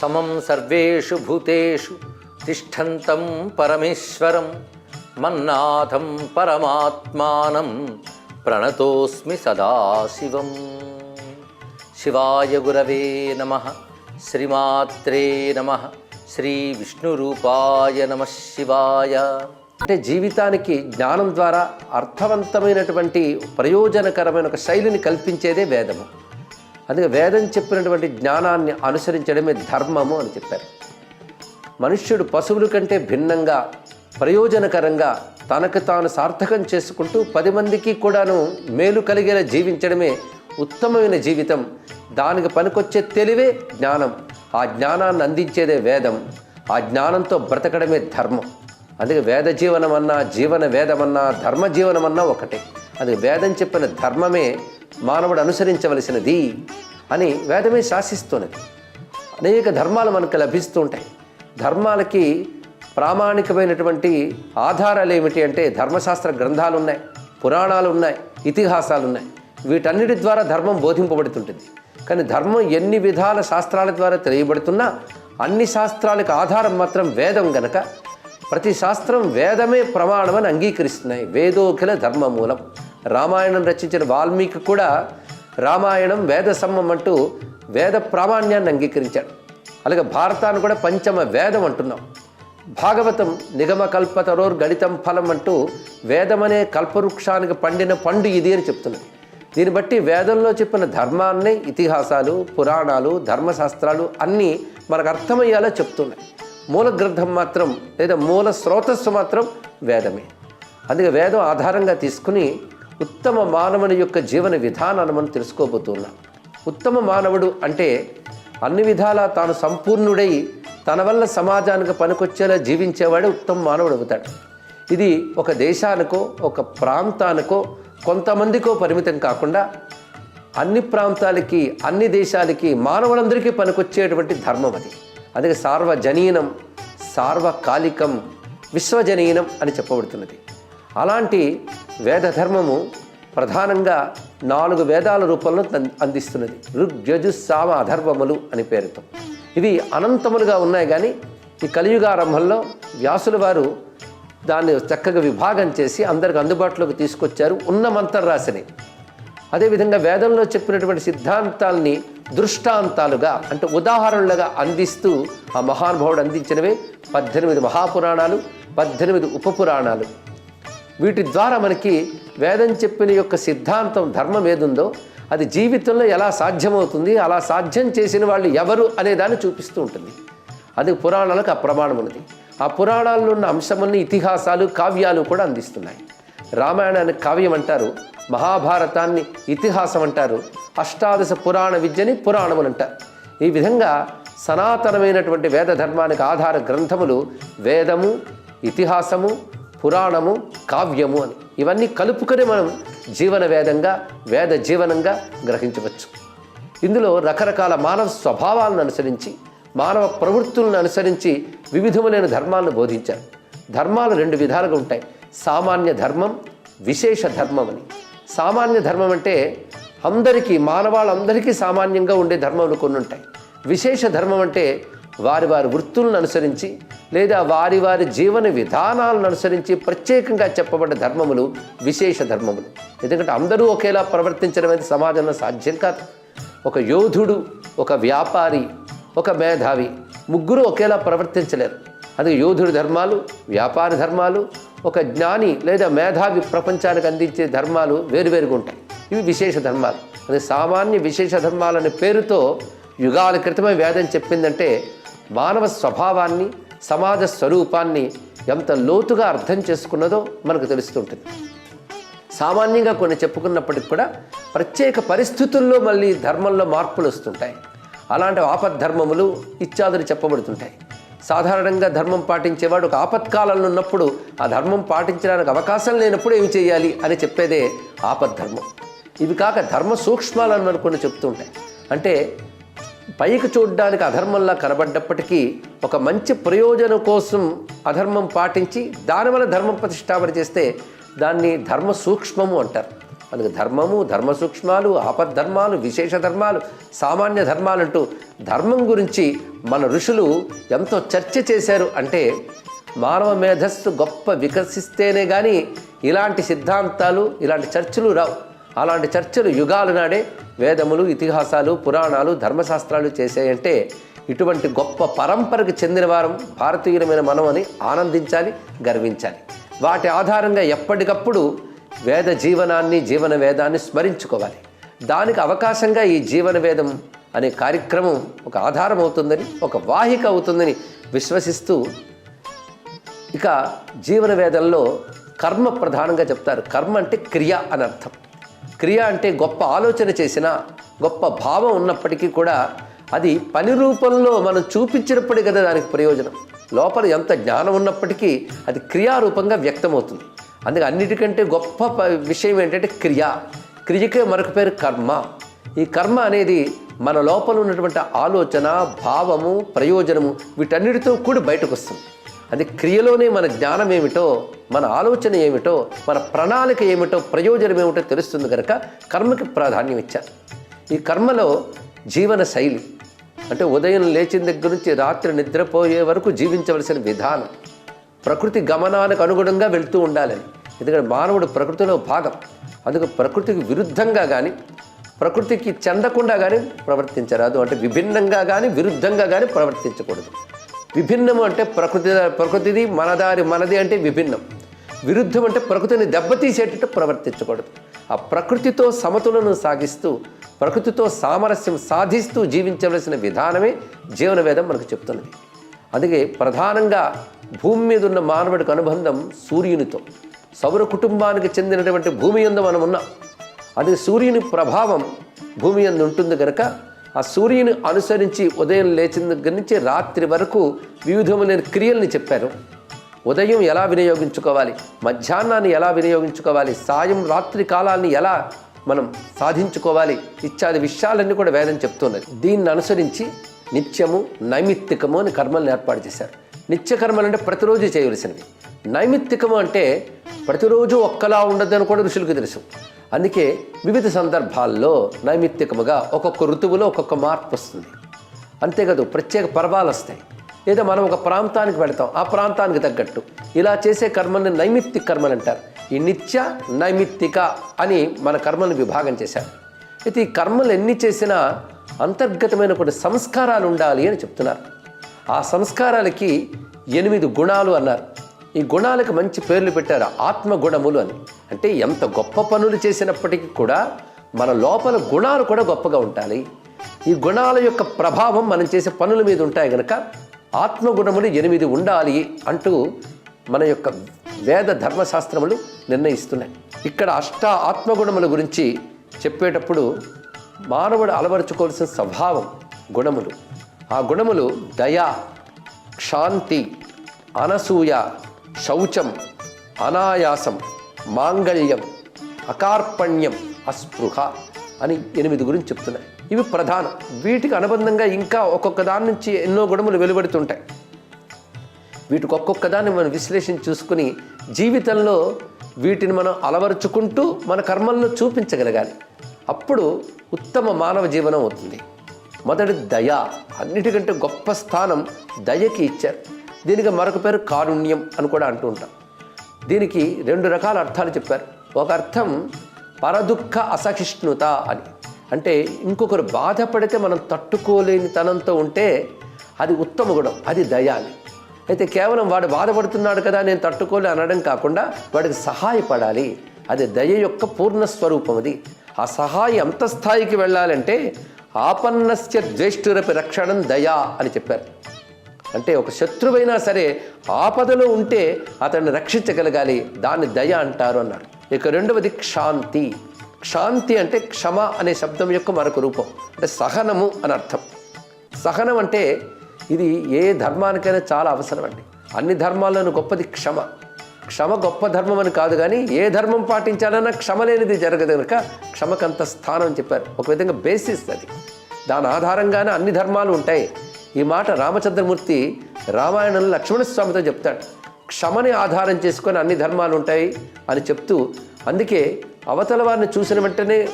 సమం సర్వేషు భూతేషు తిష్టంతం పరమేశ్వరం మన్నాథం పరమాత్మానం ప్రణతోస్మి సదాశివం. శివాయ గురవే నమ. శ్రీమాత్రే నమ. శ్రీ విష్ణురూపాయ నమ శివాయ. అంటే జీవితానికి జ్ఞానం ద్వారా అర్థవంతమైనటువంటి ప్రయోజనకరమైన ఒక శైలిని కల్పించేదే వేదము. అందుకే వేదం చెప్పినటువంటి జ్ఞానాన్ని అనుసరించడమే ధర్మము అని చెప్పారు. మనుష్యుడు పశువుల కంటే భిన్నంగా ప్రయోజనకరంగా తనకు తాను సార్థకం చేసుకుంటూ పది మందికి కూడాను మేలు కలిగేలా జీవించడమే ఉత్తమమైన జీవితం. దానికి పనికొచ్చే తెలివే జ్ఞానం. ఆ జ్ఞానాన్ని అందించేదే వేదం. ఆ జ్ఞానంతో బ్రతకడమే ధర్మం. అందుకే వేద జీవనం అన్నా జీవన వేదమన్నా ధర్మ జీవనమన్నా ఒకటే. అందుకే వేదం చెప్పిన ధర్మమే మానవుడు అనుసరించవలసినది అని వేదమే శాసిస్తున్నది. అనేక ధర్మాలు మనకు లభిస్తూ ఉంటాయి. ధర్మాలకి ప్రామాణికమైనటువంటి ఆధారాలు ఏమిటి అంటే ధర్మశాస్త్ర గ్రంథాలు ఉన్నాయి పురాణాలు ఉన్నాయి ఇతిహాసాలు ఉన్నాయి వీటన్నిటి ద్వారా ధర్మం బోధింపబడుతుంటుంది. కానీ ధర్మం ఎన్ని విధాల శాస్త్రాల ద్వారా తెలియబడుతున్నా అన్ని శాస్త్రాలకు ఆధారం మాత్రం వేదం గనక ప్రతి శాస్త్రం వేదమే ప్రమాణమని అంగీకరిస్తున్నాయి. వేదోఖిల ధర్మమూలం. రామాయణం రచించిన వాల్మీకి కూడా రామాయణం వేద సమ్మం అంటూ వేద ప్రామాణ్యాన్ని అంగీకరించాడు. అలాగే భారతాన్ని కూడా పంచమ వేదం అంటున్నాం. భాగవతం నిగమ కల్పతరోర్ గణితం ఫలం అంటూ వేదమనే కల్పవృక్షానికి పండిన పండు ఇది అని చెప్తున్నది. దీన్ని బట్టి వేదంలో చెప్పిన ధర్మాన్ని ఇతిహాసాలు పురాణాలు ధర్మశాస్త్రాలు అన్నీ మనకు అర్థమయ్యేలా చెప్తున్నాయి. మూల గ్రంథం మాత్రం లేదా మూల స్రోతస్సు మాత్రం వేదమే. అందుకే వేదం ఆధారంగా తీసుకుని ఉత్తమ మానవుని యొక్క జీవన విధానాన్ని మనం తెలుసుకోబోతున్నాం. ఉత్తమ మానవుడు అంటే అన్ని విధాలా తాను సంపూర్ణుడై తన వల్ల సమాజానికి పనికొచ్చేలా జీవించేవాడే ఉత్తమ మానవుడు అవుతాడు. ఇది ఒక దేశానికో ఒక ప్రాంతానికో కొంతమందికో పరిమితం కాకుండా అన్ని ప్రాంతాలకి అన్ని దేశాలకి మానవులందరికీ పనికొచ్చేటువంటి ధర్మం అది. అందుకే సార్వజనీనం సార్వకాలికం విశ్వజనీనం అని చెప్పబడుతున్నది. అలాంటి వేద ధర్మము ప్రధానంగా నాలుగు వేదాల రూపంలో అందిస్తున్నది. అందిస్తున్నది ఋగ్యజు సామ అధర్వములు అని పేరుతో. ఇవి అనంతములుగా ఉన్నాయి కానీ ఈ కలియుగారంభంలో వ్యాసుల వారు దాన్ని చక్కగా విభాగం చేసి అందరికి అందుబాటులోకి తీసుకొచ్చారు. ఉన్న మంత్రరాశిని అదేవిధంగా వేదంలో చెప్పినటువంటి సిద్ధాంతాల్ని దృష్టాంతాలుగా అంటే ఉదాహరణలుగా అందిస్తూ ఆ మహానుభావుడు అందించినవే పద్దెనిమిది మహాపురాణాలు పద్దెనిమిది ఉపపురాణాలు. వీటి ద్వారా మనకి వేదం చెప్పిన యొక్క సిద్ధాంతం ధర్మం ఏదుందో అది జీవితంలో ఎలా సాధ్యమవుతుంది అలా సాధ్యం చేసిన వాళ్ళు ఎవరు అనే దాన్ని చూపిస్తూ ఉంటుంది. అది పురాణాలకు ఆ ప్రమాణం ఉన్నది. ఆ పురాణాల్లో ఉన్న అంశముల్ని ఇతిహాసాలు కావ్యాలు కూడా అందిస్తున్నాయి. రామాయణాన్ని కావ్యం అంటారు మహాభారతాన్ని ఇతిహాసం అంటారు అష్టాదశ పురాణ విద్యని పురాణములు అంటారు. ఈ విధంగా సనాతనమైనటువంటి వేద ధర్మానికి ఆధార గ్రంథములు వేదము ఇతిహాసము పురాణము కావ్యము అని. ఇవన్నీ కలుపుకొని మనం జీవన వేదంగా వేద జీవనంగా గ్రహించవచ్చు. ఇందులో రకరకాల మానవ స్వభావాలను అనుసరించి మానవ ప్రవృత్తులను అనుసరించి వివిధములైన ధర్మాలను బోధించారు. ధర్మాలు రెండు విధాలుగా ఉంటాయి. సామాన్య ధర్మం విశేష ధర్మం అని. సామాన్య ధర్మం అంటే అందరికీ మానవాళ్ళందరికీ సామాన్యంగా ఉండే ధర్మములు కొన్ని ఉంటాయి. విశేష ధర్మం అంటే వారి వారి వృత్తులను అనుసరించి లేదా వారి వారి జీవన విధానాలను అనుసరించి ప్రత్యేకంగా చెప్పబడ్డ ధర్మములు విశేష ధర్మములు. ఎందుకంటే అందరూ ఒకేలా ప్రవర్తించడం అనేది సమాజంలో సాధ్యం కాదు. ఒక యోధుడు ఒక వ్యాపారి ఒక మేధావి ముగ్గురు ఒకేలా ప్రవర్తించలేరు. అందుకే యోధుడి ధర్మాలు వ్యాపారి ధర్మాలు ఒక జ్ఞాని లేదా మేధావి ప్రపంచానికి అందించే ధర్మాలు వేరువేరుగా ఉంటాయి. ఇవి విశేష ధర్మాలు. అదే సామాన్య విశేష ధర్మాలనే పేరుతో యుగాల క్రితమే వేదం చెప్పిందంటే మానవ స్వభావాన్ని సమాజ స్వరూపాన్ని ఎంత లోతుగా అర్థం చేసుకున్నదో మనకు తెలుస్తుంటుంది. సామాన్యంగా కొన్ని చెప్పుకున్నప్పటికి కూడా ప్రత్యేక పరిస్థితుల్లో మళ్ళీ ధర్మంలో మార్పులు వస్తుంటాయి. అలాంటి ఆపద్ధర్మములు ఇత్యాదులు చెప్పబడుతుంటాయి. సాధారణంగా ధర్మం పాటించేవాడు ఒక ఆపత్కాలంలో ఉన్నప్పుడు ఆ ధర్మం పాటించడానికి అవకాశం లేనప్పుడు ఏమి చేయాలి అని చెప్పేదే ఆపద్ధర్మం. ఇవి కాక ధర్మ సూక్ష్మాలను అనుకుని కొన్ని చెప్తుంటాయి అంటే పైకి చూడడానికి అధర్మంలా కనబడ్డప్పటికీ ఒక మంచి ప్రయోజనం కోసం అధర్మం పాటించి దానివల్ల ధర్మం ప్రతిష్టాపన చేస్తే దాన్ని ధర్మ సూక్ష్మము అంటారు. అందుకే ధర్మము ధర్మ సూక్ష్మాలు ఆపద్ధర్మాలు విశేష ధర్మాలు సామాన్య ధర్మాలు అంటూ ధర్మం గురించి మన ఋషులు ఎంతో చర్చ చేశారు అంటే మానవ మేధస్సు గొప్ప వికసిస్తేనే కానీ ఇలాంటి సిద్ధాంతాలు ఇలాంటి చర్చలు రావు. అలాంటి చర్చలు యుగాలు నాడే వేదములు ఇతిహాసాలు పురాణాలు ధర్మశాస్త్రాలు చేశాయంటే ఇటువంటి గొప్ప పరంపరకు చెందిన వారం భారతీయులమైన మనం అని ఆనందించాలి గర్వించాలి. వాటి ఆధారంగా ఎప్పటికప్పుడు వేద జీవనాన్ని జీవన వేదాన్ని స్మరించుకోవాలి. దానికి అవకాశంగా ఈ జీవన వేదం అనే కార్యక్రమం ఒక ఆధారం అవుతుందని ఒక వాహిక అవుతుందని విశ్వసిస్తూ ఇక జీవన వేదంలో కర్మ ప్రధానంగా చెప్తారు. కర్మ అంటే క్రియ అని అర్థం. క్రియ అంటే గొప్ప ఆలోచన చేసిన గొప్ప భావం ఉన్నప్పటికీ కూడా అది పని రూపంలో మనం చూపించినప్పటికీ కదా దానికి ప్రయోజనం. లోపల ఎంత జ్ఞానం ఉన్నప్పటికీ అది క్రియారూపంగా వ్యక్తమవుతుంది. అందుకే అన్నిటికంటే గొప్ప ప- విషయం ఏంటంటే క్రియ. క్రియకే మరొక పేరు కర్మ. ఈ కర్మ అనేది మన లోపల ఉన్నటువంటి ఆలోచన భావము ప్రయోజనము వీటన్నిటితో కూడి బయటకు వస్తుంది అది క్రియలోనే మన జ్ఞానం ఏమిటో మన ఆలోచన ఏమిటో మన ప్రణాళిక ఏమిటో ప్రయోజనం ఏమిటో తెలుస్తుంది కనుక కర్మకి ప్రాధాన్యం ఇచ్చారు. ఈ కర్మలో జీవన శైలి అంటే ఉదయం లేచిన దగ్గర నుంచి రాత్రి నిద్రపోయే వరకు జీవించవలసిన విధానం ప్రకృతి గమనానికి అనుగుణంగా వెళ్తూ ఉండాలని. ఎందుకంటే మానవుడు ప్రకృతిలో భాగం అందుకు ప్రకృతికి విరుద్ధంగా కానీ ప్రకృతికి చెందకుండా కానీ ప్రవర్తించరాదు అంటే విభిన్నంగా కానీ విరుద్ధంగా కానీ ప్రవర్తించకూడదు. విభిన్నము అంటే ప్రకృతి ప్రకృతిది మనదారి మనది అంటే విభిన్నం. విరుద్ధం అంటే ప్రకృతిని దెబ్బతీసేటట్టు ప్రవర్తించకూడదు ఆ ప్రకృతితో సమతులను సాగిస్తూ ప్రకృతితో సామరస్యం సాధిస్తూ జీవించవలసిన విధానమే జీవన వేదం మనకు చెప్తున్నది. అందుకే ప్రధానంగా భూమి మీద ఉన్న మానవుడికి అనుబంధం సూర్యునితో. సౌర కుటుంబానికి చెందినటువంటి భూమి యందు మనం ఉన్నాం అది సూర్యుని ప్రభావం భూమి యందు ఉంటుంది కనుక ఆ సూర్యుని అనుసరించి ఉదయం లేచిన దగ్గర నుంచి రాత్రి వరకు వివిధములైన క్రియల్ని చెప్పారు. ఉదయం ఎలా వినియోగించుకోవాలి? మధ్యాహ్నాన్ని ఎలా వినియోగించుకోవాలి? సాయం రాత్రి కాలాన్ని ఎలా మనం సాధించుకోవాలి? ఇత్యాది విషయాలన్నీ కూడా వేదం చెప్తున్నది. దీన్ని అనుసరించి నిత్యము నైమిత్తికము అని కర్మల్ని ఏర్పాటు చేశారు. నిత్య కర్మలు అంటే ప్రతిరోజు చేయవలసినవి. నైమిత్తికము అంటే ప్రతిరోజు ఒక్కలా ఉండదని కూడా ఋషులకు తెలుసు. అందుకే వివిధ సందర్భాల్లో నైమిత్తికముగా ఒక్కొక్క ఋతువులో ఒక్కొక్క మార్పు వస్తుంది. అంతేకాదు ప్రత్యేక పర్వాలు వస్తాయి. లేదా మనం ఒక ప్రాంతానికి వెళతాం ఆ ప్రాంతానికి తగ్గట్టు. ఇలా చేసే కర్మల్ని నైమిత్తిక కర్మలు అంటారు. ఈ నిత్య నైమిత్తిక అని మన కర్మలను విభాగం చేశారు. అయితే ఈ కర్మలు ఎన్ని చేసినా అంతర్గతమైన కొన్ని సంస్కారాలు ఉండాలి అని చెప్తున్నారు. ఆ సంస్కారాలకి ఎనిమిది గుణాలు అన్నారు. ఈ గుణాలకు మంచి పేర్లు పెట్టారు ఆత్మగుణములు అని. అంటే ఎంత గొప్ప పనులు చేసినప్పటికీ కూడా మన లోపల గుణాలు కూడా గొప్పగా ఉండాలి ఈ గుణాల యొక్క ప్రభావం మనం చేసే పనుల మీద ఉంటాయి కనుక ఆత్మగుణములు ఎనిమిది ఉండాలి అంటూ మన యొక్క వేద ధర్మశాస్త్రములు నిర్ణయిస్తున్నాయి. ఇక్కడ అష్ట ఆత్మగుణముల గురించి చెప్పేటప్పుడు మానవుడు అలవరుచుకోవాల్సిన స్వభావం గుణములు. ఆ గుణములు దయ క్షాంతి అనసూయ శౌచం అనాయాసం మాంగళ్యం అకార్పణ్యం అస్పృహ అని ఎనిమిది గురించి చెప్తున్నాయి. ఇవి ప్రధానం. వీటికి అనుబంధంగా ఇంకా ఒక్కొక్క దాని నుంచి ఎన్నో గుణములు వెలువడుతుంటాయి. వీటికి ఒక్కొక్క దాన్ని మనం విశ్లేషణ చూసుకుని జీవితంలో వీటిని మనం అలవరుచుకుంటూ మన కర్మల్లో చూపించగలగాలి. అప్పుడు ఉత్తమ మానవ జీవనం అవుతుంది. మొదటి దయ అన్నిటికంటే గొప్ప స్థానం దయకి ఇచ్చారు. దీనికి మరొక పేరు కారుణ్యం అని కూడా అంటూ ఉంటాం. దీనికి రెండు రకాల అర్థాలు చెప్పారు. ఒక అర్థం పరదుఃఖ అసహిష్ణుత అని. అంటే ఇంకొకరు బాధపడితే మనం తట్టుకోలేని తనంతో ఉంటే అది ఉత్తమ గుణం అది దయ అని. అయితే కేవలం వాడు బాధపడుతున్నాడు కదా నేను తట్టుకోలే అనడం కాకుండా వాడికి సహాయపడాలి. అది దయ యొక్క పూర్ణ స్వరూపం అది. ఆ సహాయం ఎంత స్థాయికి వెళ్ళాలంటే ఆపన్నస్య ద్వేష్టురపి రక్షణం దయ అని చెప్పారు. అంటే ఒక శత్రువైనా సరే ఆపదలో ఉంటే అతన్ని రక్షించగలగాలి. దాన్ని దయ అంటారు అన్నాడు. ఇక రెండవది క్షాంతి. క్షాంతి అంటే క్షమ అనే శబ్దం యొక్క మరొక రూపం. అంటే సహనము అని అర్థం. సహనం అంటే ఇది ఏ ధర్మానికైనా చాలా అవసరం అండి. అన్ని ధర్మాల్లోనూ గొప్పది క్షమ. క్షమ గొప్ప ధర్మం అని కాదు కానీ ఏ ధర్మం పాటించాలన్నా క్షమ లేనిది జరగదు కనుక క్షమకంత స్థానం అని చెప్పారు. ఒక విధంగా బేసిస్ అది. దాని ఆధారంగానే అన్ని ధర్మాలు ఉంటాయి. ఈ మాట రామచంద్రమూర్తి రామాయణంలో లక్ష్మణస్వామితో చెప్తాడు. క్షమని ఆధారం చేసుకొని అన్ని ధర్మాలు ఉంటాయి అని చెప్తూ అందుకే అవతల వారిని చూసిన వెంటనే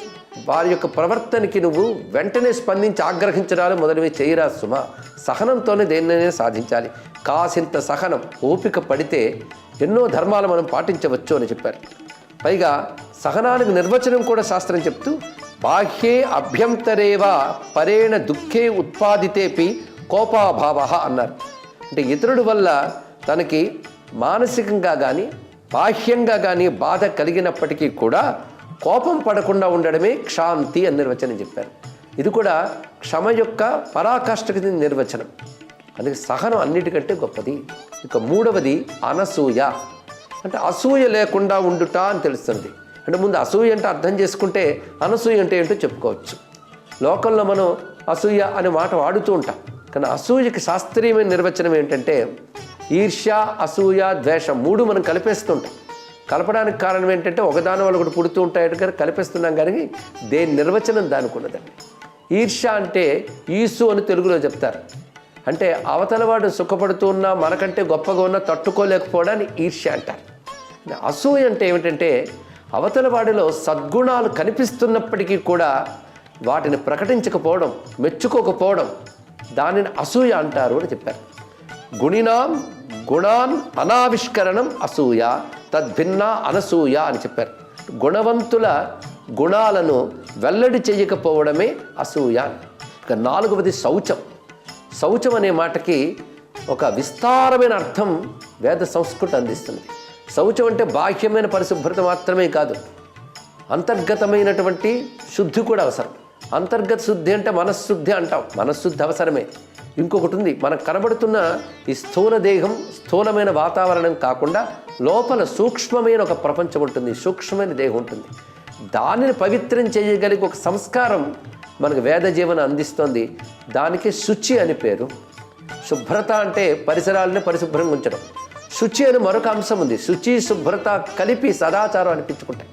వారి యొక్క ప్రవర్తనకి నువ్వు వెంటనే స్పందించి ఆగ్రహించడాలు మొదలవి చేయరా సుమ. సహనంతోనే దేన్నైనా సాధించాలి. కాసింత సహనం ఓపిక పడితే ఎన్నో ధర్మాలు మనం పాటించవచ్చు అని చెప్పారు. పైగా సహనానికి నిర్వచనం కూడా శాస్త్రం చెప్తూ బాహ్యే అభ్యంతరేవా పరేణ దుఃఖే ఉత్పాదితేపి కోపాభావ అన్నారు. అంటే ఇతరుడి వల్ల తనకి మానసికంగా కానీ బాహ్యంగా కానీ బాధ కలిగినప్పటికీ కూడా కోపం పడకుండా ఉండడమే క్షాంతి అని నిర్వచనం చెప్పారు. ఇది కూడా క్షమ యొక్క పరాకాష్ఠకి నిర్వచనం. అందుకే సహనం అన్నిటికంటే గొప్పది. ఇక మూడవది అనసూయ. అంటే అసూయ లేకుండా ఉండుట అని తెలుస్తుంది. అంటే ముందు అసూయ అంటే అర్థం చేసుకుంటే అనసూయ అంటే ఏంటో చెప్పుకోవచ్చు. లోకంలో మనం అసూయ అనే మాట వాడుతూ ఉంటాం. కానీ అసూయకి శాస్త్రీయమైన నిర్వచనం ఏంటంటే ఈర్ష్య అసూయ ద్వేషం మూడు మనం కలిపేస్తుంటాం. కలపడానికి కారణం ఏంటంటే ఒకదాని వాళ్ళు ఒకటి పుడుతూ ఉంటాయట కానీ కలిపేస్తున్నాం కానీ దేని నిర్వచనం దానికి ఉన్నదండి. ఈర్ష్య అంటే ఈసు అని తెలుగులో చెప్తారు. అంటే అవతలవాడు సుఖపడుతూ ఉన్నా మనకంటే గొప్పగా ఉన్నా తట్టుకోలేకపోవడాన్ని ఈర్ష్య అంటారు. అసూయ అంటే ఏమిటంటే అవతల వాడిలో సద్గుణాలు కనిపిస్తున్నప్పటికీ కూడా వాటిని ప్రకటించకపోవడం మెచ్చుకోకపోవడం దానిని అసూయ అంటారు అని చెప్పారు. గుణినాం గుణాన్ అనావిష్కరణం అసూయ తద్భిన్న అనసూయ అని చెప్పారు. గుణవంతుల గుణాలను వెల్లడి చేయకపోవడమే అసూయ ఇక నాలుగవది శౌచం. శౌచం అనే మాటకి ఒక విస్తారమైన అర్థం వేద సంస్కృతి అందిస్తుంది. శౌచం అంటే బాహ్యమైన పరిశుభ్రత మాత్రమే కాదు అంతర్గతమైనటువంటి శుద్ధి కూడా అవసరం. అంతర్గత శుద్ధి అంటే మనశ్శుద్ధి అంటాం. మనశ్శుద్ధి అవసరమే. ఇంకొకటి ఉంది మనకు కనబడుతున్న ఈ స్థూల దేహం స్థూలమైన వాతావరణం కాకుండా లోపల సూక్ష్మమైన ఒక ప్రపంచం ఉంటుంది సూక్ష్మమైన దేహం ఉంటుంది. దానిని పవిత్రం చేయగలిగే ఒక సంస్కారం మనకు వేద జీవన అందిస్తోంది. దానికి శుచి అని పేరు. శుభ్రత అంటే పరిసరాలని పరిశుభ్రంగా ఉంచడం. శుచి అని మరొక అంశం ఉంది. శుచి శుభ్రత కలిపి సదాచారం అనిపించుకుంటాయి.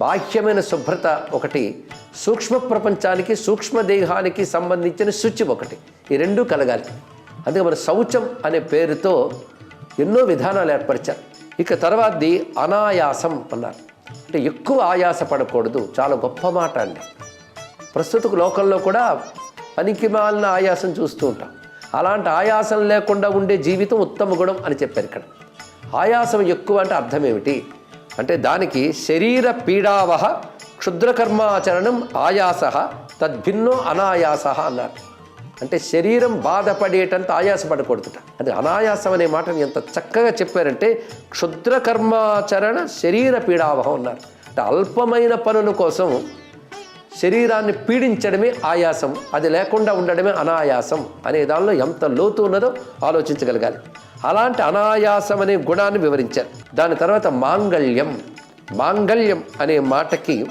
బాహ్యమైన శుభ్రత ఒకటి సూక్ష్మ ప్రపంచానికి సూక్ష్మ దేహానికి సంబంధించిన శుచి ఒకటి. ఈ రెండూ కలగాలి. అందుకే మన శౌచం అనే పేరుతో ఎన్నో విధానాలు ఏర్పరిచారు. ఇక తర్వాతది అనాయాసం అన్నారు. అంటే ఎక్కువ ఆయాస పడకూడదు. చాలా గొప్ప మాట అండి. ప్రస్తుత లోకంలో కూడా పనికి మాలిన ఆయాసం చూస్తూ ఉంటాం. అలాంటి ఆయాసం లేకుండా ఉండే జీవితం ఉత్తమ గుణం అని చెప్పారు ఇక్కడ. ఆయాసం ఎక్కువ అంటే అర్థం ఏమిటి? అంటే దానికి శరీర పీడావహ క్షుద్రకర్మాచరణం ఆయాస తద్భిన్నో అనాయాస అన్నారు. అంటే శరీరం బాధపడేటంత ఆయాసపడకూడదుట. అది అనాయాసం అనే మాటను ఎంత చక్కగా చెప్పారంటే క్షుద్రకర్మాచరణ శరీర పీడావహం అన్నారు. అంటే అల్పమైన పనుల కోసం శరీరాన్ని పీడించడమే ఆయాసం అది లేకుండా ఉండడమే అనాయాసం అనే దానిలో ఎంత లోతు ఉన్నదో ఆలోచించగలగాలి. అలాంటి అనాయాసం అనే గుణాన్ని వివరించారు. దాని తర్వాత మాంగళ్యం. మాంగళ్యం అనే మాటకి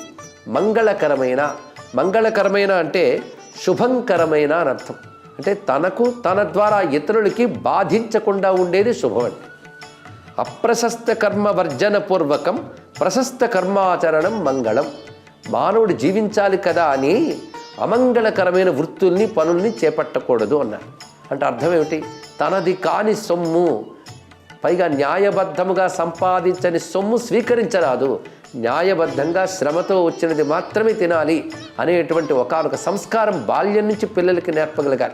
మంగళకరమైన మంగళకరమైన అంటే శుభంకరమైన అని అర్థం. అంటే తనకు తన ద్వారా ఇతరులకి బాధించకుండా ఉండేది శుభం అంటే అప్రశస్త కర్మ వర్జన పూర్వకం ప్రశస్త కర్మాచరణం మంగళం. మానవుడు జీవించాలి కదా అని అమంగళకరమైన వృత్తుల్ని పనుల్ని చేపట్టకూడదు అన్నారు. అంటే అర్థం ఏమిటి? తనది కాని సొమ్ము పైగా న్యాయబద్ధముగా సంపాదించని సొమ్ము స్వీకరించరాదు. న్యాయబద్ధంగా శ్రమతో వచ్చినది మాత్రమే తినాలి అనేటువంటి ఒకనొక సంస్కారం బాల్యం నుంచి పిల్లలకి నేర్పగలగాలి.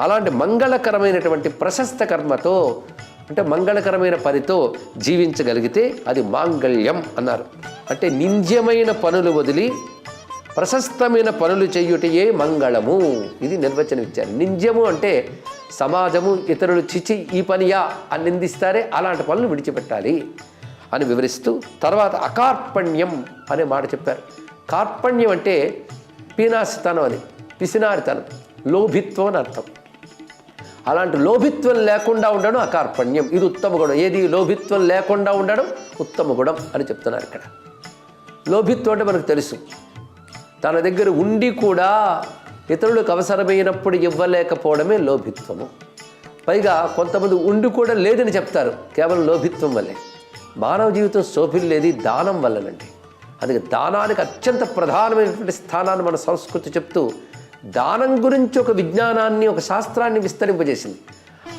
అలాంటి మంగళకరమైనటువంటి ప్రశస్త కర్మతో అంటే మంగళకరమైన పనితో జీవించగలిగితే అది మాంగళ్యం అన్నారు. అంటే నింద్యమైన పనులు వదిలి ప్రశస్తమైన పనులు చేయుటయే మంగళము. ఇది నిర్వచనం ఇచ్చారు నింద్యము అంటే సమాజము ఇతరులు చిచి ఈ పనియా అని నిందిస్తారే అలాంటి పనులు విడిచిపెట్టాలి అని వివరిస్తూ తర్వాత అకార్పణ్యం అనే మాట చెప్పారు. కార్పణ్యం అంటే పీనాసితనం అని పిసినారితనం లోభిత్వం అని అర్థం. అలాంటి లోభిత్వం లేకుండా ఉండడం అకార్పణ్యం. ఇది ఉత్తమ గుణం. ఏది? లోభిత్వం లేకుండా ఉండడం ఉత్తమ గుణం అని చెప్తున్నారు ఇక్కడ. లోభిత్వం అంటే మనకు తెలుసు. తన దగ్గర ఉండి కూడా ఇతరులకు అవసరమైనప్పుడు ఇవ్వలేకపోవడమే లోభిత్వము. పైగా కొంతమంది ఉండి కూడా లేదని చెప్తారు కేవలం లోభిత్వం వల్లే. మానవ జీవితం శోభిల్లేది దానం వల్లనండి. అందుకే దానానికి అత్యంత ప్రధానమైనటువంటి స్థానాన్ని మన సంస్కృతి చెప్తూ దానం గురించి ఒక విజ్ఞానాన్ని ఒక శాస్త్రాన్ని విస్తరింపజేసింది.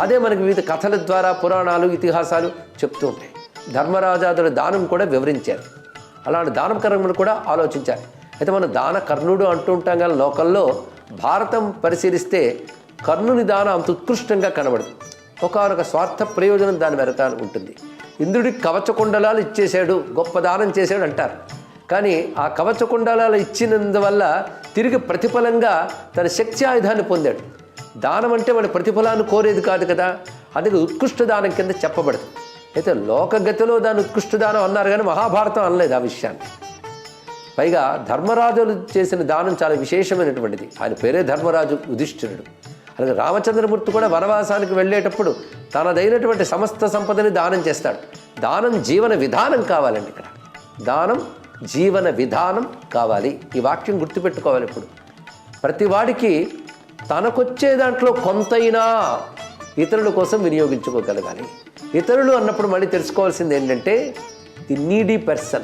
అదే మనకి వివిధ కథల ద్వారా పురాణాలు ఇతిహాసాలు చెప్తూ ఉంటాయి. ధర్మరాజాదుల దానం కూడా వివరించారు. అలాంటి దాన కర్మలు కూడా ఆలోచించారు. అయితే మనం దాన కర్ణుడు అంటూ ఉంటాం కానీ లోకల్లో భారతం పరిశీలిస్తే కర్ణుని దానం అంత ఉత్కృష్టంగా కనబడదు. ఒకనొక స్వార్థ ప్రయోజనం దాని వెనక ఉంటుంది. ఇంద్రుడికి కవచ కుండలాలు ఇచ్చేశాడు గొప్ప దానం చేశాడు అంటారు. కానీ ఆ కవచ కుండలాలు ఇచ్చినందువల్ల తిరిగి ప్రతిఫలంగా తన శక్తి ఆయుధాన్ని పొందాడు. దానం అంటే వాడి ప్రతిఫలాన్ని కోరేది కాదు కదా అది ఉత్కృష్ట దానం కింద చెప్పబడదు. అయితే లోకగతిలో దాని ఉత్కృష్ట దానం అన్నారు కానీ మహాభారతం అనలేదు ఆ విషయాన్ని. పైగా ధర్మరాజులు చేసిన దానం చాలా విశేషమైనటువంటిది. ఆయన పేరే ధర్మరాజు యుధిష్ఠిరుడు. అలాగే రామచంద్రమూర్తి కూడా వనవాసానికి వెళ్ళేటప్పుడు తనదైనటువంటి సమస్త సంపదని దానం చేస్తాడు. దానం జీవన విధానం కావాలండి ఇక్కడ. దానం జీవన విధానం కావాలి. ఈ వాక్యం గుర్తుపెట్టుకోవాలి ఇప్పుడు. ప్రతివాడికి తనకొచ్చే దాంట్లో కొంతైనా ఇతరుల కోసం వినియోగించుకోగలగాలి. ఇతరులు అన్నప్పుడు మళ్ళీ తెలుసుకోవాల్సింది ఏంటంటే ది నీడీ పర్సన్.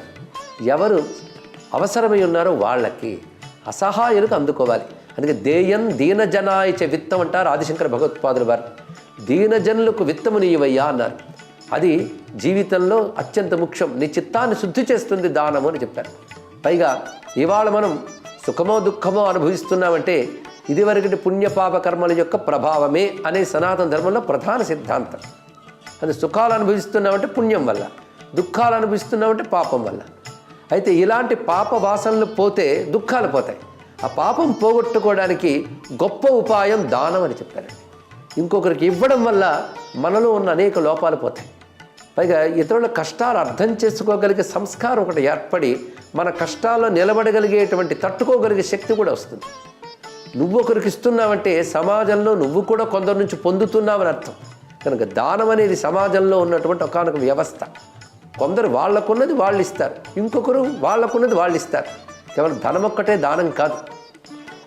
ఎవరు అవసరమై ఉన్నారో వాళ్ళకి అసహాయులకు అందుకోవాలి. అందుకే దేయన్ దీనజనాయచ విత్తం అంటారు ఆదిశంకర భగవత్పాదులు వారు. దీనజనులకు విత్తము నీయవయ్యా అన్నారు. అది జీవితంలో అత్యంత ముఖ్యం. నీ చిత్తాన్ని శుద్ధి చేస్తుంది దానము అని చెప్పారు. పైగా ఇవాళ మనం సుఖమో దుఃఖమో అనుభవిస్తున్నామంటే ఇదివరకటి పుణ్యపాప కర్మల యొక్క ప్రభావమే అనే సనాతన ధర్మంలో ప్రధాన సిద్ధాంతం. అది సుఖాలు అనుభవిస్తున్నామంటే పుణ్యం వల్ల దుఃఖాలు అనుభవిస్తున్నామంటే పాపం వల్ల. అయితే ఇలాంటి పాప వాసనలు పోతే దుఃఖాలు పోతాయి. ఆ పాపం పోగొట్టుకోవడానికి గొప్ప ఉపాయం దానం అని చెప్పారండి ఇంకొకరికి ఇవ్వడం వల్ల మనలో ఉన్న అనేక లోపాలు పోతాయి. పైగా ఇతరుల కష్టాలు అర్థం చేసుకోగలిగే సంస్కారం ఒకటి ఏర్పడి మన కష్టాల్లో నిలబడగలిగేటువంటి తట్టుకోగలిగే శక్తి కూడా వస్తుంది. నువ్వు ఒకరికి ఇస్తున్నావంటే సమాజంలో నువ్వు కూడా కొందరి నుంచి పొందుతున్నావని అర్థం. కనుక దానం అనేది సమాజంలో ఉన్నటువంటి ఒకనొక వ్యవస్థ. కొందరు వాళ్ళకున్నది వాళ్ళు ఇస్తారు ఇంకొకరు వాళ్ళకున్నది వాళ్ళు ఇస్తారు కేవలం ధనం ఒక్కటే దానం కాదు.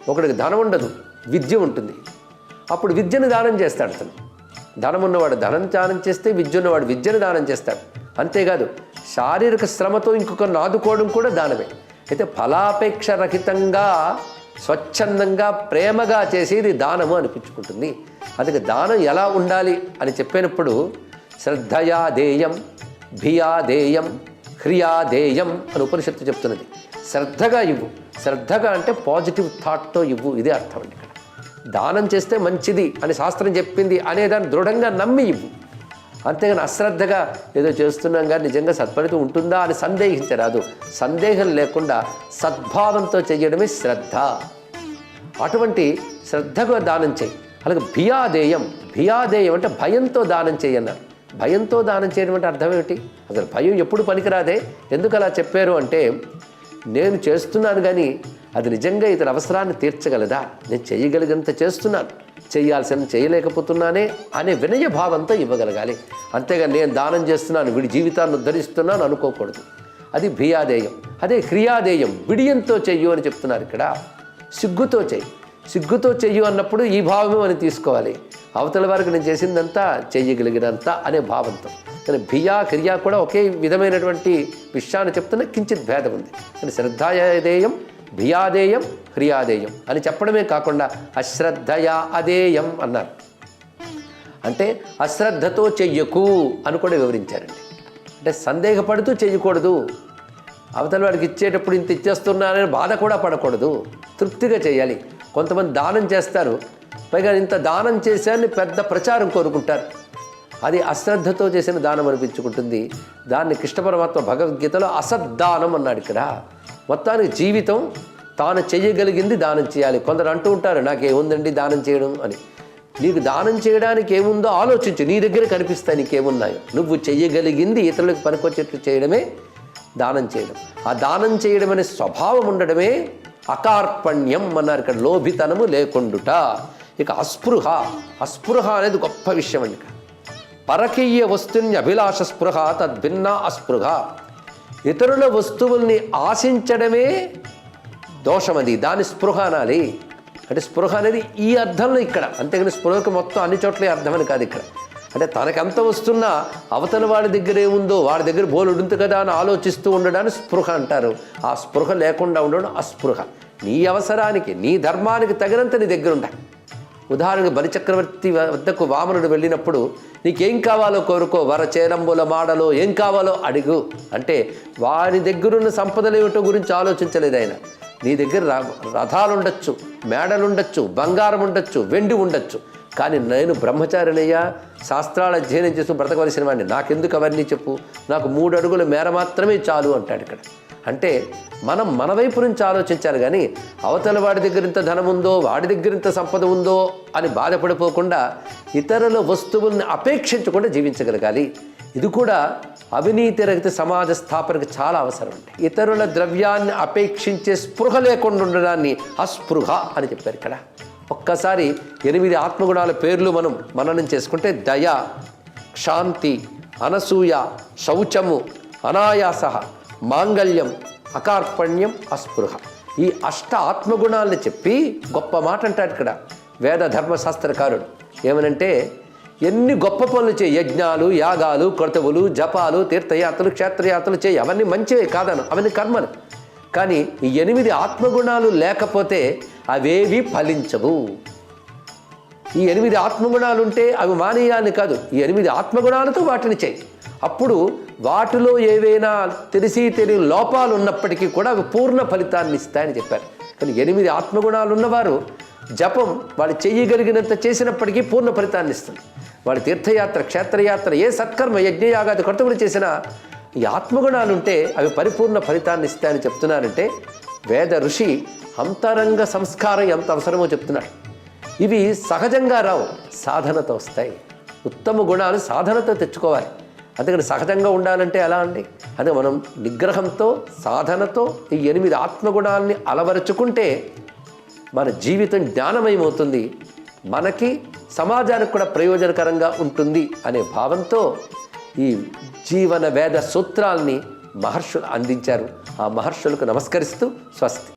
ఒకడికి ధనం ఉండదు విద్య ఉంటుంది. అప్పుడు విద్యను దానం చేస్తాడు అతను. ధనం ఉన్నవాడు ధనం దానం చేస్తే విద్య ఉన్నవాడు విద్యను దానం చేస్తాడు. అంతేకాదు శారీరక శ్రమతో ఇంకొకరిని ఆదుకోవడం కూడా దానమే. అయితే ఫలాపేక్ష రహితంగా స్వచ్ఛందంగా ప్రేమగా చేసేది దానము అనిపించుకుంటుంది. అందుకే దానం ఎలా ఉండాలి అని చెప్పినప్పుడు శ్రద్ధయా దేయం భియాదేయం హ్రియాదేయం దేయం అని ఉపనిషత్తు చెప్తున్నది. శ్రద్ధగా ఇవ్వు. శ్రద్ధగా అంటే పాజిటివ్ థాట్తో ఇవ్వు. ఇదే అర్థం అండి ఇక్కడ. దానం చేస్తే మంచిది అని శాస్త్రం చెప్పింది అనేదాన్ని దృఢంగా నమ్మి ఇవ్వు. అంతేగాని అశ్రద్ధగా ఏదో చేస్తున్నాం కానీ నిజంగా సత్ఫలితం ఉంటుందా అని సందేహించరాదు. సందేహం లేకుండా సద్భావంతో చేయడమే శ్రద్ధ. అటువంటి శ్రద్ధగా దానం చేయి. అలాగే భియాదేయం. భియాదేయం అంటే భయంతో దానం చేయన్నారు భయంతో దానం చేయడం అంటే అర్థం ఏమిటి? అసలు భయం ఎప్పుడు పనికిరాదే? ఎందుకు అలా చెప్పారు అంటే నేను చేస్తున్నాను కానీ అది నిజంగా ఇతని అవసరాన్ని తీర్చగలదా? నేను చేయగలిగినంత చేస్తున్నాను. చేయాల్సిన చేయలేకపోతున్నానే అనే వినయ భావంతో ఇవ్వగలగాలి. అంతేగా నేను దానం చేస్తున్నాను వీడి జీవితాన్ని ఉద్ధరిస్తున్నాను అనుకోకూడదు. అది భియాదేయం. అదే క్రియాదేయం. విడియంతో చెయ్యు అని చెప్తున్నారు ఇక్కడ. సిగ్గుతో చెయ్యి. సిగ్గుతో చెయ్యు అన్నప్పుడు ఈ భావమే అని తీసుకోవాలి. అవతల వారికి నేను చేసిందంతా చెయ్యగలిగినంత అనే భావంతో. కానీ భియా క్రియ కూడా ఒకే విధమైనటువంటి విషయాన్ని చెప్తున్న కించిత్ భేదం ఉంది. కానీ శ్రద్ధాయాదేయం భియాదేయం క్రియాదేయం అని చెప్పడమే కాకుండా అశ్రద్ధయా అదేయం అన్నారు. అంటే అశ్రద్ధతో చెయ్యకు అని కూడా వివరించారండి. అంటే సందేహపడుతూ చేయకూడదు అవతల వాడికి ఇచ్చేటప్పుడు ఇంత ఇచ్చేస్తున్నానని బాధ కూడా పడకూడదు. తృప్తిగా చేయాలి కొంతమంది దానం చేస్తారు. పైగా ఇంత దానం చేశారని పెద్ద ప్రచారం కోరుకుంటారు. అది అశ్రద్ధతో చేసిన దానం అనిపించుకుంటుంది. దాన్ని కృష్ణ పరమాత్మ భగవద్గీతలో అసద్దానం అన్నాడు ఇక్కడ. మొత్తానికి జీవితం తాను చేయగలిగింది దానం చేయాలి. కొందరు అంటూ ఉంటారు నాకేముందండి దానం చేయడం? అని. నీకు దానం చేయడానికి ఏముందో ఆలోచించు. నీ దగ్గర కనిపిస్తాయి నీకేమున్నాయో. నువ్వు చెయ్యగలిగింది ఇతరులకు పనికొచ్చేట్లు చేయడమే దానం చేయడం. ఆ దానం చేయడం అనే స్వభావం ఉండడమే అకార్పణ్యం అన్నారు ఇక్కడ లోభితనము లేకుండుట. ఇక అస్పృహ అస్పృహ అనేది గొప్ప విషయం అండి పరకీయ వస్తుని అభిలాష స్పృహ తద్భిన్న అస్పృహ. ఇతరుల వస్తువుల్ని ఆశించడమే దోషం అది దాని స్పృహ అనాలి. అంటే స్పృహ అనేది ఈ అర్థంలో ఇక్కడ అంతేగాని స్పృహకు మొత్తం అన్ని చోట్ల అర్థం అని కాదు ఇక్కడ. అంటే తనకెంత వస్తున్నా అవతల వాడి దగ్గర ఏముందో వాడి దగ్గర బోలు ఉంటుంది కదా అని ఆలోచిస్తూ ఉండడాన్ని స్పృహ అంటారు. ఆ స్పృహ లేకుండా ఉండడం అస్పృహ. నీ అవసరానికి నీ ధర్మానికి తగినంత నీ దగ్గర ఉండ ఉదాహరణకు బలిచక్రవర్తి వద్దకు వామనుడు వెళ్ళినప్పుడు నీకేం కావాలో కోరుకో వర చేరంబుల మాడలో ఏం కావాలో అడుగు. అంటే వారి దగ్గరున్న సంపదలు ఏమిటో గురించి ఆలోచించలేదు ఆయన. నీ దగ్గర ర- రథాలు ఉండొచ్చు మేడలు ఉండొచ్చు బంగారం ఉండొచ్చు వెండి ఉండొచ్చు. కానీ నేను బ్రహ్మచారినయ్యా శాస్త్రాలు అధ్యయనం చేస్తూ బ్రతకవలసిన వాడిని. నాకెందుకు అవన్నీ చెప్పు? నాకు మూడు అడుగుల మేర మాత్రమే చాలు అంటాడు ఇక్కడ. అంటే మనం మన వైపు నుంచి ఆలోచించాలి కానీ అవతల వాడి దగ్గర ఇంత ధనం ఉందో వాడి దగ్గర ఇంత సంపద ఉందో అని బాధపడిపోకుండా ఇతరుల వస్తువుల్ని అపేక్షించకుండా జీవించగలగాలి. ఇది కూడా అవినీతి రహిత సమాజ స్థాపనకు చాలా అవసరం అండి. ఇతరుల ద్రవ్యాన్ని అపేక్షించే స్పృహ లేకుండా ఉండడాన్ని అస్పృహ అని చెప్పారు ఇక్కడ. ఒక్కసారి ఎనిమిది ఆత్మగుణాల పేర్లు మనం మననం చేసుకుంటే దయ శాంతి అనసూయ శౌచము అనాయాస మాంగళ్యం అకార్పణ్యం అస్పృహ. ఈ అష్ట ఆత్మగుణాలని చెప్పి గొప్ప మాట అంటాడు ఇక్కడ వేద ధర్మశాస్త్రకారుడు. ఏమనంటే ఎన్ని గొప్ప పనులు చేయి యజ్ఞాలు యాగాలు క్రతువులు జపాలు తీర్థయాత్రలు క్షేత్రయాత్రలు చేయి అవన్నీ మంచివే కాదను అవన్నీ కర్మలు. కానీ ఈ ఎనిమిది ఆత్మగుణాలు లేకపోతే అవేవి ఫలించవు. ఈ ఎనిమిది ఆత్మగుణాలు ఉంటే అవి మానేయాలని కాదు. ఈ ఎనిమిది ఆత్మగుణాలతో వాటిని చేయి. అప్పుడు వాటిలో ఏవైనా తెలిసి తెలియని లోపాలు ఉన్నప్పటికీ కూడా అవి పూర్ణ ఫలితాన్ని ఇస్తాయని చెప్పారు. కానీ ఎనిమిది ఆత్మగుణాలు ఉన్నవారు జపం వాళ్ళు చెయ్యగలిగినంత చేసినప్పటికీ పూర్ణ ఫలితాన్ని ఇస్తుంది. వాళ్ళు తీర్థయాత్ర క్షేత్రయాత్ర ఏ సత్కర్మ యజ్ఞయాగాది కర్తవులు చేసినా ఈ ఆత్మగుణాలు ఉంటే అవి పరిపూర్ణ ఫలితాన్ని ఇస్తాయని చెప్తున్నారంటే వేద ఋషి అంతరంగ సంస్కారం ఎంత అవసరమో చెప్తున్నాడు. ఇవి సహజంగా రావు సాధనతో వస్తాయి. ఉత్తమ గుణాలు సాధనతో తెచ్చుకోవాలి. అందుకని సహజంగా ఉండాలంటే ఎలా అండి? అదే మనం నిగ్రహంతో సాధనతో ఈ ఎనిమిది ఆత్మగుణాలని అలవరుచుకుంటే మన జీవితం జ్ఞానమయమవుతుంది. మనకి సమాజానికి కూడా ప్రయోజనకరంగా ఉంటుంది అనే భావంతో ఈ జీవన వేద సూత్రాల్ని మహర్షులు అందించారు. ఆ మహర్షులకు నమస్కరిస్తూ స్వస్తి.